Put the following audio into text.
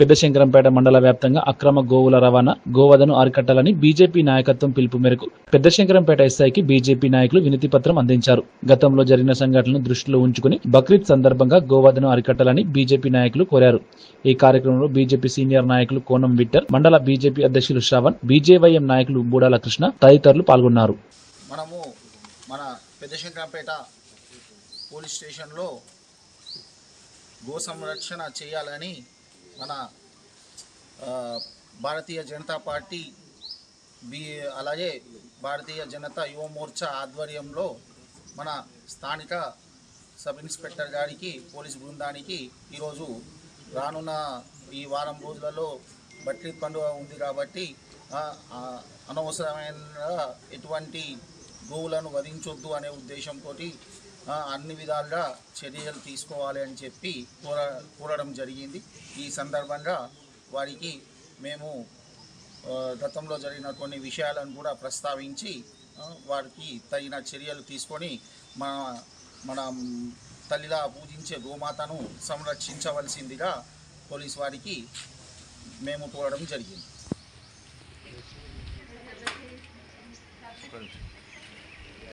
పెద్దశంకరంపేట మండల వ్యాప్తంగా అక్రమ గోవుల రవాణా గోవధను అరికట్టాలని బీజేపీ నాయకత్వం పిలుపు మేరకు పెద్దశంకరంపేట ఎస్ఐకి బీజేపీ నాయకులు వినతి పత్రం అందించారు. గతంలో జరిగిన సంఘటనలను దృష్టిలో ఉంచుకుని బక్రీద్ సందర్భంగా గోవధను అరికట్టాలని బీజేపీ నాయకులు కోరారు. ఈ కార్యక్రమంలో బీజేపీ సీనియర్ నాయకులు కోనం విట్టర్ మండల బీజేపీ అధ్యక్షులు శ్రావణ్ బీజేవైఎం నాయకులు బూడాల కృష్ణ తదితరులు పాల్గొన్నారు. మనము మన పెద్దశంకరంపేట పోలీస్ స్టేషన్లో గో సంరక్షణ చేయాలని మన భారతీయ జనతా పార్టీ బి అలాగే భారతీయ జనతా యువ మోర్చా ఆధ్వర్యంలో మన స్థానిక సబ్ ఇన్స్పెక్టర్ గారికి పోలీస్ బృందానికి ఈరోజు రానున్న ఈ వారం రోజులలో బక్రీద్ పండుగ ఉంది కాబట్టి అనవసరమైన ఎటువంటి గోవులను వధించొద్దు అనే ఉద్దేశంతో అన్ని విధాలుగా చర్యలు తీసుకోవాలి అని చెప్పి కోర కోరడం జరిగింది. ఈ సందర్భంగా వారికి మేము గతంలో జరిగిన కొన్ని విషయాలను కూడా ప్రస్తావించి వారికి తగిన చర్యలు తీసుకొని మన మన తల్లిలా పూజించే గోమాతను సంరక్షించవలసిందిగా పోలీస్ వారికి మేము కోరడం జరిగింది.